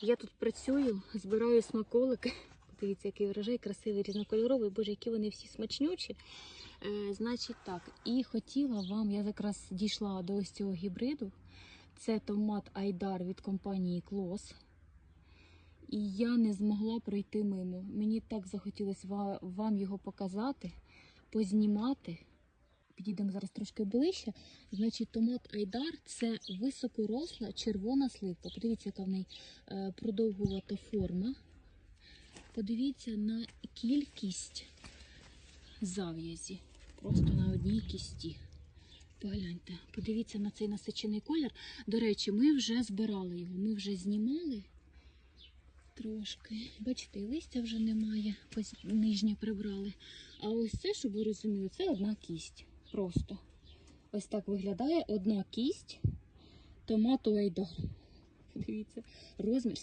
Я тут працюю, збираю смаколики. Дивіться, який врожай красивий, різнокольоровий. Боже, які вони всі смачнючі. Е, значить так, і хотіла вам, я якраз дійшла до ось цього гібриду. Це томат Айдар від компанії Клос. І я не змогла пройти мимо. Мені так захотілося вам його показати, познімати. Підійдемо зараз трошки ближче. Значить, томат Айдар це високоросла червона сливка. Подивіться, яка в неї е, продовгувата форма. Подивіться на кількість зав'язі. Просто на одній кісті. Погляньте, подивіться на цей насичений колір. До речі, ми вже збирали його, ми вже знімали трошки. Бачите, і листя вже немає, нижнє прибрали. А ось це, щоб ви розуміли, це одна кість. Просто. Ось так виглядає одна кість томату айдар. Дивіться, розмір.